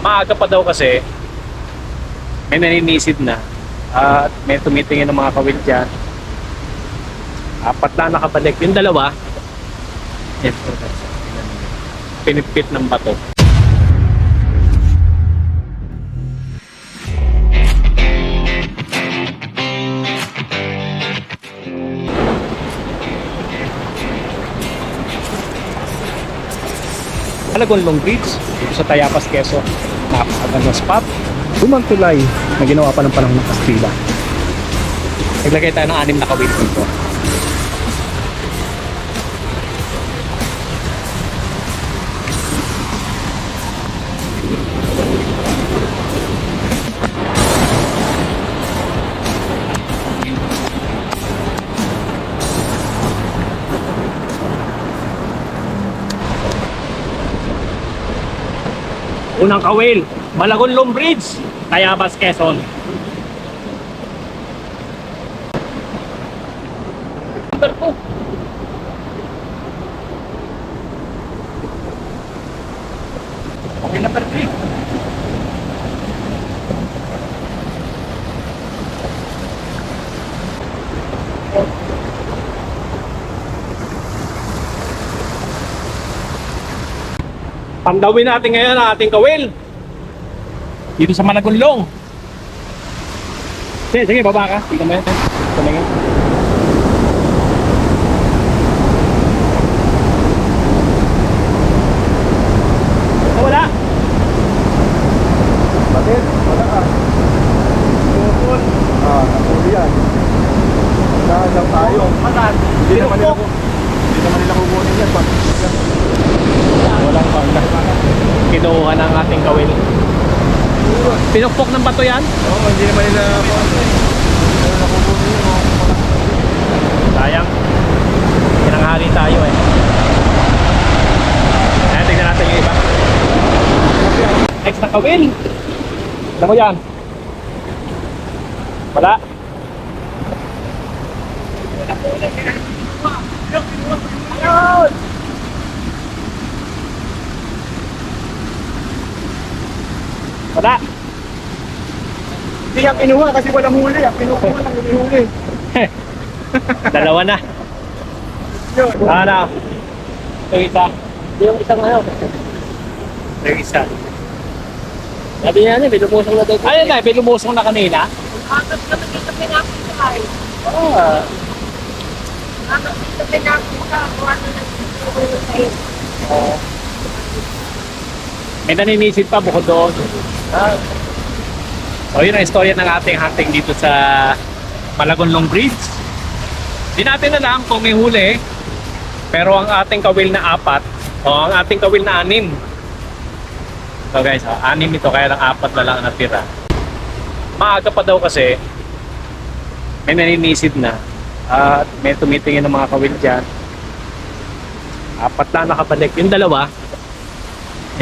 Maaga pa daw kasi, may naninisid na. At may tumitingin ng mga kawil dyan. Apat na nakabalik. Yung dalawa. Pinipit ng bato. Alagon Long Beach, dito sa Tayapas, Quezon. Napakagandang spot. Lumang tulay na ginawa pa ng panahon ng. Naglagay tayo ng anim na kawit dito. Unang kawil, Malagon Long Bridge, Tayabas, Quezon. Number 2. Okay, number 3. Pandawin natin ngayon ang ating kawil. Dito sa Managunlong. Sige, sige, baba ka. Tingnan mo yan. Tumingin. Ah, Wala. Bakit? Wala ka. Tukol. Ah, nakuli yan. Saan lang tayo? Matan. Hindi naman nila ko. Hindi naman nila kukunin yan. Bakit? Walang pangka. Kinuha ng ating kawil. Pinukpok ng bato yan? Oo, hindi naman nila yan. oh. Sayang. Kinanghali tayo eh. Ayan, tignan natin yung iba. Next na kawil. Ano mo yan? Wala. Ayun! Wala. Hindi yan kinuha kasi walang huli. Ang kinukuha lang yung huli. Dalawa na. Yun. Ano? Yung isa. Yung isang ano, Yung isa. sabi niya niya, may lumusong na daw. Ayun na, may lumusong na kanina. Agad naman dito pinapitay. Oo. Ah, Agad dito pinapitay. Kung ano nagtutulong sa'yo. May naninisid pa bukod doon. Ah, So yun ang istorya ng ating hunting dito sa Malagonlong Bridge. Di natin alam kung may huli, pero ang ating kawil na apat, o ang ating kawil na anim. So guys, ah, anim ito, kaya lang apat na lang ang natira. Maaga pa daw kasi, may naninisid na. At may tumitingin ng mga kawil dyan. Apat lang nakabalik. Yung dalawa,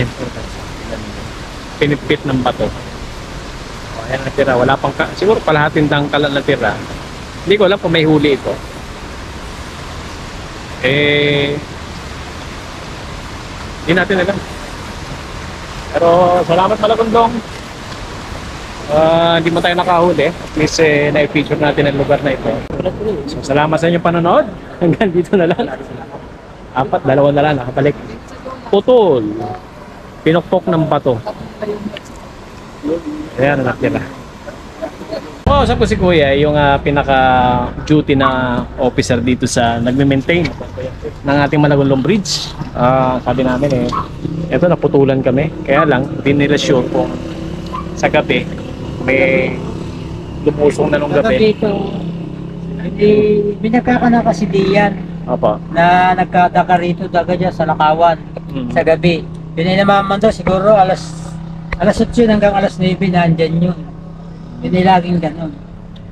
yan po guys. Tingnan niyo. Pinipit ng bato. O, ayan natira. Wala pang, ka- siguro kalahating dangkal ang natira. Hindi ko alam kung may huli ito. Eh, hindi natin alam. Pero salamat malagundong. Ah, hindi mo tayo nakahuli. At least eh, na-feature natin ang lugar na ito. So salamat sa inyong panonood. Hanggang dito na lang. Apat, dalawa na lang. Nakabalik. Putol. Pinukpok ng bato. Ayan, nakira. Oo, oh, sa po si Kuya, yung ah, pinaka-duty na officer dito sa nagme-maintain ng ating Malagulong Bridge. Ah, sabi namin eh, eto naputulan kami. Kaya lang, hindi nila sure kung sa gabi may lumusong na nung Kagabi gabi. ito, hindi, binagkakana kasi diyan Opo. na nagkadaka rito daga dyan sa Lakawan Mm. sa gabi. Pininaman daw siguro alas alas 8 hanggang alas 9 nandyan yun. Hindi laging ganun.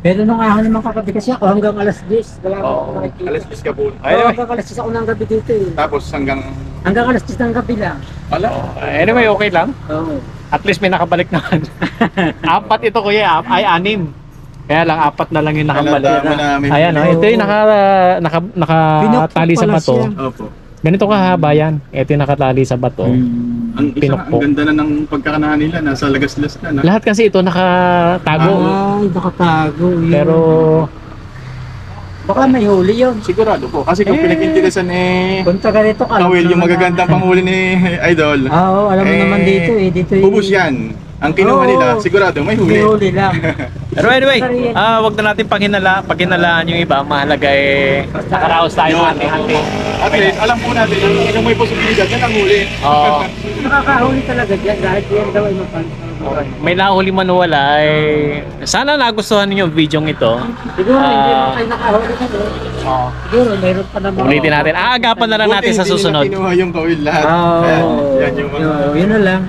Pero nung ahon naman kagabi kasi ako hanggang alas 10. Wala Oo. akong nakikita. Alas bis ka po. Oo, Anyway, hanggang alas 10 ako ng gabi dito eh. Tapos hanggang... Hanggang alas 10 ng gabi lang. Wala. anyway, okay lang. Oo. At least may nakabalik naman. apat ito kuya, ap- ay anim. Kaya lang apat na lang yung nakabalik. Namin. Ayan, oh, ito yung naka, naka, nakatali sa Pinukpok pala bato. siya. Opo. Ganito kahaba yan. Ito yung nakatali sa bato. Hmm. Ang, isa, Pinukpok. ang ganda na ng pagkakanahan nila, nasa lagas-las na. na. Lahat kasi ito nakatago. Ay, nakatago yun. Pero Baka may huli yun. Sigurado po. Kasi kung Eh. pinag-interesan eh, Punta ka rito ka. Kawil, yung magagandang panghuli ni Idol. Ah, Oo, alam mo Eh, naman dito eh. Dito eh. Bubus yan. Ang kinuha Oo. nila, sigurado may May huli. huli lang. Pero anyway, ah wag na natin paghinala, paghinalaan yung iba. Mahalaga eh, nakaraos tayo Yun. ating hunting. At least, alam po natin, ang kung may posibilidad na nanghuli. Oo. Nakakahuli talaga dyan dahil yan daw ay mapansin. may nahuli man o wala, eh, sana nagustuhan niyo yung video ito. Siguro hindi Ah. mo kayo nakahuli ka Oo. Siguro mayroon pa naman. Ulitin natin. Aagapan na lang natin sa hindi susunod. nila kinuha yung kawil lahat. Oo. Ayan, yan yung mga... Yun, yun na lang.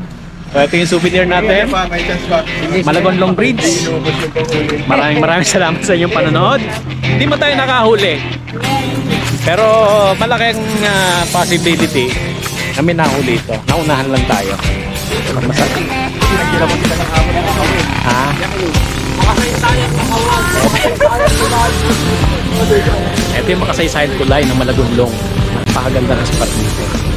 So, ito yung souvenir natin. May pa, may chance pa. Malagon Long Bridge. Maraming maraming salamat sa inyong panonood. Hindi mo tayo nakahuli. Pero malaking ah, possibility kami nahuli ito. Naunahan lang tayo. Kawil. Ha? Ito yung makasaysayan kulay ng Malagonlong. Napakaganda ng spot dito.